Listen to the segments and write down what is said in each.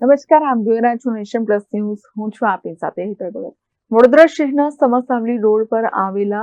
નમસ્કાર આપ જોઈ રહ્યા છો નેશન પ્લસ ન્યૂઝ. હું છું આપની સાથે હેતલ ભગત. વડોદરા શહેરના સમસાવલી રોડ પર આવેલા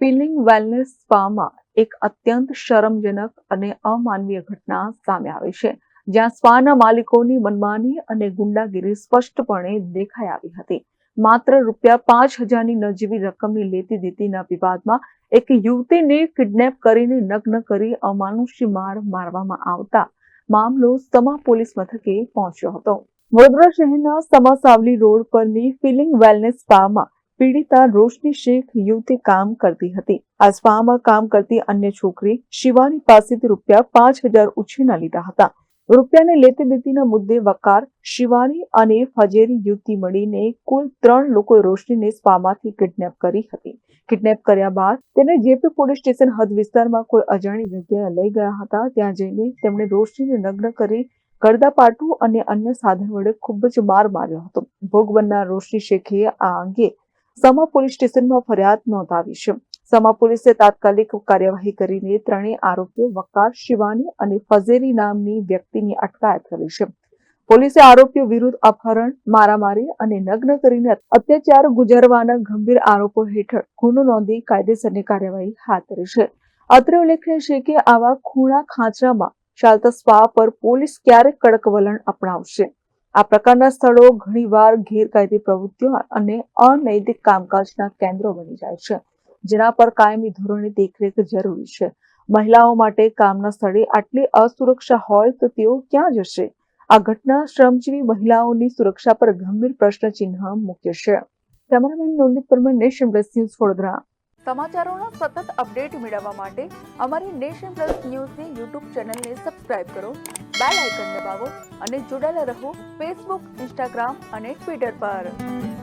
પિલિંગ વેલનેસ સ્પામાં એક અત્યંત શરમજનક અને અમાનવીય ઘટના સામે આવી છે, જ્યાં સ્પાના માલિકોની મનમાની અને ગુંડાગીરી સ્પષ્ટપણે દેખાઈ આવી હતી. માત્ર રૂપિયા પાંચ હજારની નજીવી રકમની લેતી દેતીના વિવાદમાં એક યુવતીને કિડનેપ કરીને નગ્ન કરી અમાનુષી માર મારવામાં આવતા મામલો સમા પોલીસ મથકે પહોંચ્યો હતો. વડોદરા શહેરના સમા સાવલી રોડ પરની ફિલિંગ વેલનેસ સ્પામાં પીડિતા રોશની શેખ યુવતી કામ કરતી હતી. આ સ્પામાં કામ કરતી અન્ય છોકરી શિવાની પાસેથી રૂપિયા પાંચ હજાર ઉછીના લીધા હતા. રૂપિયાને લેતી દેતીના મુદ્દે વકાર, શિવાની અને ફજેરી યુવતી મળીને કુલ ત્રણ લોકો રોશનીને સ્પામાંથી કિડનેપ કરી હતી. કિડનેપ કર્યા બાદ તેને જેપી પોલીસ સ્ટેશન હદ વિસ્તારમાં કોઈ અજાણી જગ્યાએ લઈ ગયા હતા. ત્યાં જઈને તેમણે રોશનીને નગ્ન કરી ગળદાપાટું અને અન્ય સાધન વડે ખૂબ જ માર માર્યો હતો. ભોગ બનનાર રોશની શેખીએ આ અંગે સમા પોલીસ સ્ટેશનમાં ફરિયાદ નોંધાવી છે. સમા પોલીસે તાત્કાલિક કાર્યવાહી કરીને ત્રણેય આરોપીઓ વકાર શિવાની અને ફઝેરી નામની વ્યક્તિની અટકાયત કરી છે. પોલીસે આરોપીઓ વિરુદ્ધ અપહરણ, મારામારી અને નગ્ન કરીને અત્યાચાર ગુજારવાના ગંભીર આરોપો હેઠળ ગુનો નોંધી કાયદેસરની કાર્યવાહી હાથ ધરી છે. અત્રે ઉલ્લેખનીય છે કે આવા ખૂણા ખાંચરામાં ચાલતા સ્પા પર પોલીસ ક્યારેક કડક વલણ અપનાવશે. આ પ્રકારના સ્થળો ઘણીવાર ગેરકાયદે પ્રવૃત્તિઓ અને અનૈતિક કામકાજના કેન્દ્રો બની જાય છે. જેના પર કાયમી ધોરણે દેખરેખ જરૂરી છે. મહિલાઓ માટે કામના સ્થળે આટલી અસુરક્ષા હોય તો તેઓ ક્યાં જશે? આ ઘટના શ્રમજીવી મહિલાઓની સુરક્ષા પર ગંભીર પ્રશ્નચિહ્ન મૂક્યો છે. Cameraman Nondit Parmar, nation plus news Vadodara. સમાચારોનો સતત અપડેટ મેળવવા માટે અમારી નેશન પ્લસ ન્યૂઝની યુટ્યુબ ચેનલને સબસ્ક્રાઇબ કરો, બેલ આઇકન દબાવો અને જોડાયેલા રહો ફેસબુક, ઇન્સ્ટાગ્રામ અને ટ્વિટર પર.